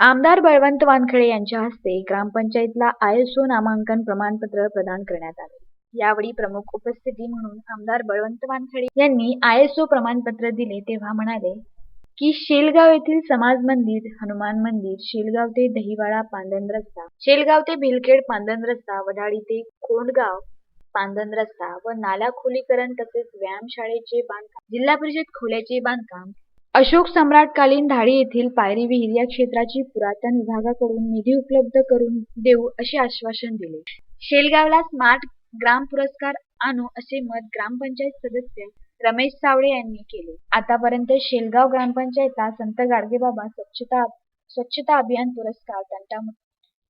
आमदार बळवंत वानखडे यांच्या हस्ते ग्रामपंचायतला आयएसओ नामांकन प्रमाणपत्र प्रदान करण्यात आले. यावेळी प्रमुख उपस्थिती म्हणून आमदार बळवंत वानखडे यांनी आयएसओ प्रमाणपत्र दिले तेव्हा म्हणाले की शेलगाव येथील समाज मंदिर हनुमान मंदिर शेलगाव ते दहिवाडा पांदन रस्ता शेलगाव ते भिलखेड पांदन रस्ता वडाळी ते कोंडगाव पांदन रस्ता व नाला खोलीकरण तसेच व्यायामशाळेचे बांधकाम जिल्हा परिषद खोल्याचे बांधकाम अशोक सम्राटकालीन धाडी येथील पायरी विहीर या क्षेत्राची पुरातन विभागाकडून निधी उपलब्ध करून देऊ असे आश्वासन दिले. शेलगावला स्मार्ट ग्राम पुरस्कार आणू असे मत ग्रामपंचायत सदस्य रमेश सावळे यांनी केले. आतापर्यंत शेलगाव ग्रामपंचायतला संत गाडगेबाबा स्वच्छता स्वच्छता अभियान पुरस्कार तंटामुक्ती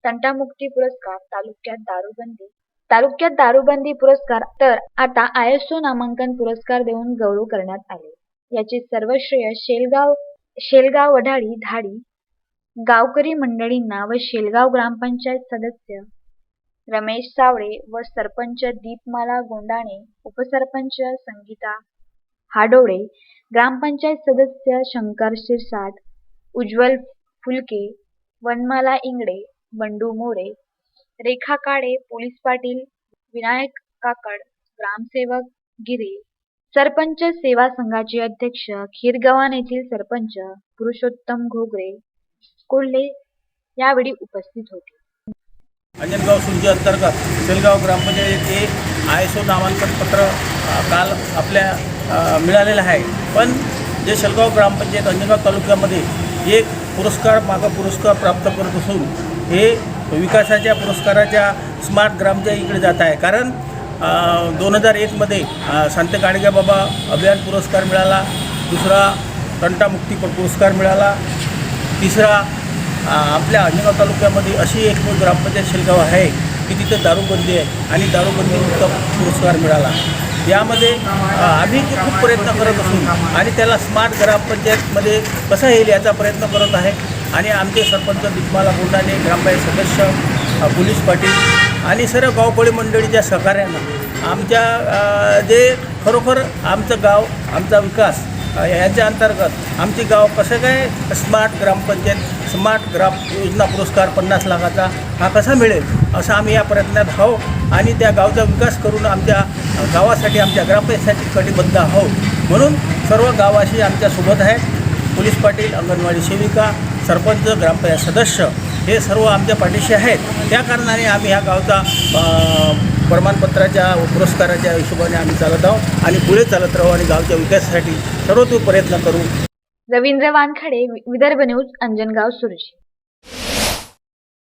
तंटामुक्ती पुरस्कार तालुक्यात दारूबंदी तालुक्यात दारूबंदी पुरस्कार तर आता आयएसओ नामांकन पुरस्कार देऊन गौरव करण्यात आले. याचे सर्व श्रेय शेलगाव शेलगाव वढाळी धाडी गावकरी मंडळींना व शेलगाव ग्रामपंचायत सदस्य रमेश सावळे व सरपंच दीपमाला गोंडाणे उपसरपंच संगीता हाडोळे ग्रामपंचायत सदस्य शंकर शिरसाट उज्ज्वल फुलके वनमाला इंगडे बंडू मोरे रेखा काळे पोलीस पाटील विनायक काकड ग्रामसेवक गिरे सरपंच सेवा संघाचे अध्यक्ष खीरगव्हाण येथील सरपंच पुरुषोत्तम घोगरे कोल्हे यावेळी उपस्थित होते. अंजनगाव सुंजी अंतर्गत सेलगाव ग्रामपंचायत हे आय एस ओ नामांकन पत्र काल आपल्या मिळालेलं आहे. पण जे शेलगाव ग्रामपंचायत अंजनगाव तालुक्यामध्ये एक पुरस्कार मागं पुरस्कार प्राप्त करत असून हे विकासाच्या पुरस्काराच्या स्मार्ट ग्रामच्या इकडे जात आहे. कारण दोन हजार एकमध्ये संत गाडगेबाबा अभियान पुरस्कार मिळाला. दुसरा तंटामुक्ती पुरस्कार मिळाला. तिसरा आपल्या अंजगाव तालुक्यामध्ये अशी एक ग्रामपंचायत शेलगाव आहे की तिथे दारूबंदी आहे आणि दारूबंदी पुरस्कार मिळाला. यामध्ये आम्ही खूप प्रयत्न करत असून आणि त्याला स्मार्ट ग्रामपंचायतमध्ये कसा येईल याचा प्रयत्न करत आहे. आणि आमचे सरपंच दिग्माला गोंडाने ग्रामपंचायत सदस्य पोलीस पाटील आणि सर्व गावकोळी मंडळीच्या सहकार्यानं आमच्या जे खरोखर आमचं गाव आमचा विकास याच्या अंतर्गत आमची गाव कसं काय स्मार्ट ग्रामपंचायत स्मार्ट ग्राम योजना पुरस्कार पन्नास लाखाचा हा कसा मिळेल असं आम्ही या प्रयत्नात आहो आणि त्या गावचा विकास करून आमच्या गावासाठी आमच्या ग्रामपंचायतीसाठी कटिबद्ध आहोत म्हणून सर्व गावाशी आमच्यासोबत आहेत पोलीस पाटील अंगणवाडी सेविका सरपंच ग्रामपंचायत सदस्य हे सर्व आमच्या पाठीशी आहेत. त्या कारणाने आम्ही ह्या गावचा प्रमाणपत्राच्या पुरस्काराच्या हिशोबाने आम्ही चालत आहोत आणि पुढे चालत राहू आणि गावच्या विकासासाठी सर्वतोपरी प्रयत्न करू. रवींद्र वानखडे विदर्भ न्यूज अंजनगाव सुरजी.